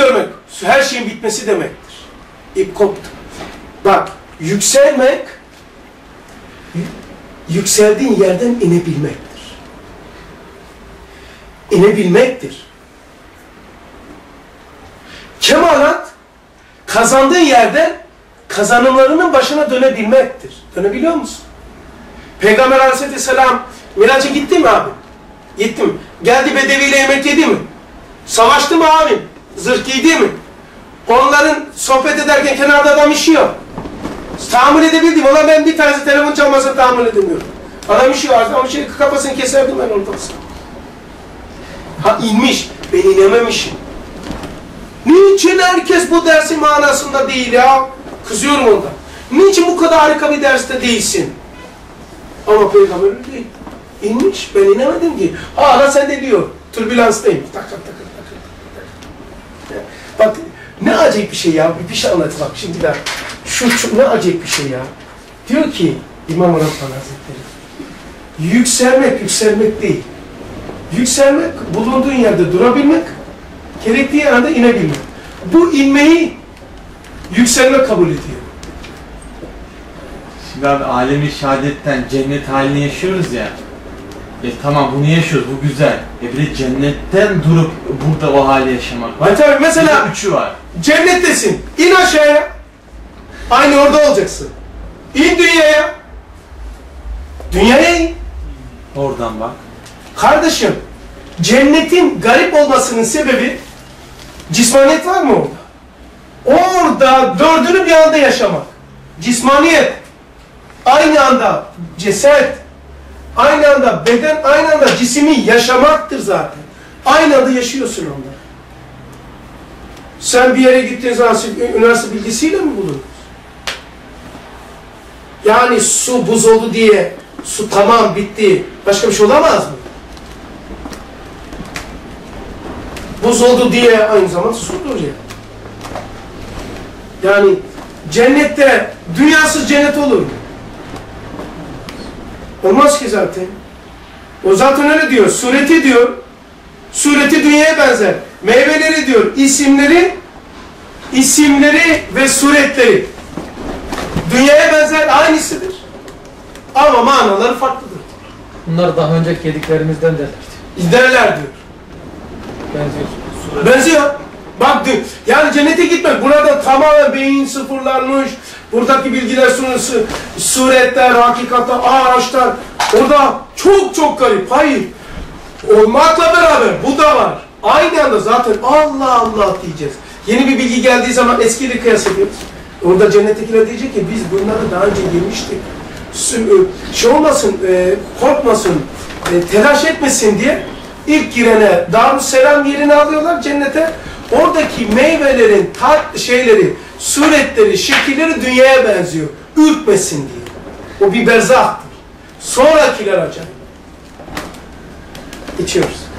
görmek her şeyin bitmesi demektir. İp koptu. Bak yükselmek yükseldiğin yerden inebilmektir. İnebilmektir. Kemalat kazandığın yerden kazanımlarının başına dönebilmektir. Dönebiliyor musun? Peygamber aleyhisselam Miraç'a gitti mi abi? Gitti mi? Geldi Bedeviyle yemek yedi mi? Savaştı mı abi? Zırh giydi mi? Onların sohbet ederken kenarda adam işiyor. Tahammül edebildim. Ulan ben bir tanesi telefon çalmasa tahammül edemiyorum. Adam işiyor. Adam şey kafasını keserdim ben ortasına. Ha inmiş. Ben inememişim. Niçin herkes bu dersin manasında değil ya? Kızıyorum ondan. Niçin bu kadar harika bir derste değilsin? Ama peygamber değil. İnmiş. Ben inemedim ki. Hala sen de diyor. Türbülanstayım. Tak tak tak tak tak. Bak ne acayip bir şey ya. Bir şey anlat bak şimdi de. Şu, şu ne acayip bir şey ya. Diyor ki İmam Rabbani Hazretleri. Yükselmek, yükselmek değil. Yükselmek, bulunduğun yerde durabilmek, gerektiği anda inebilmek. Bu inmeyi yükselme kabul ediyor. Şimdi abi alemi şehadetten cennet halini yaşıyoruz ya. E tamam bunu yaşıyoruz bu güzel. E bir de cennetten durup burada o hali yaşamak var. Ve tabii Bir de mesela üçü var. cennettesin. İn aşağıya. Aynı orada olacaksın. İn dünyaya. Dünyaya in. Oradan bak. Kardeşim, cennetin garip olmasının sebebi cismaniyet var mı orada? Orada dördünü bir anda yaşamak. Cismaniyet, aynı anda ceset, aynı anda beden, aynı anda cismi yaşamaktır zaten. Aynı anda yaşıyorsun onları. Sen bir yere gittiğin zaman üniversite bilgisiyle mi bulundun? Yani su buz oldu diye su tamam bitti. Başka bir şey olamaz mı? Buz oldu diye aynı zamanda sudur ya. Yani cennette dünyasız cennet olur mu? Olmaz ki zaten. O zaten öyle diyor. Sureti diyor. Sureti dünyaya benzer. Meyveleri diyor. isimleri isimleri ve suretleri dünyaya benzer aynısıdır. Ama manaları farklıdır. Bunlar daha önceki yediklerimizden derler. Derler diyor. Benziyor. Benziyor. Bak diyor, yani cennete gitmek. Burada tamamen beyin sıfırlanmış. Buradaki bilgiler sunusu, suretler, hakikatler, ağaçlar. Orada çok çok garip. Hayır. Olmakla beraber bu da var. Aynı anda zaten Allah Allah diyeceğiz. Yeni bir bilgi geldiği zaman eskiyle kıyas ediyoruz. Orada cennettekiler diyecek ki biz bunları daha önce yemiştik. E, Şey olmasın, e, korkmasın, e, telaş etmesin diye ilk girene Darüsselam yerini alıyorlar cennete. Oradaki meyvelerin tat şeyleri, suretleri, şekilleri dünyaya benziyor. Ürkmesin diye. O bir berzahtır. Sonrakiler acayip. İçiyoruz.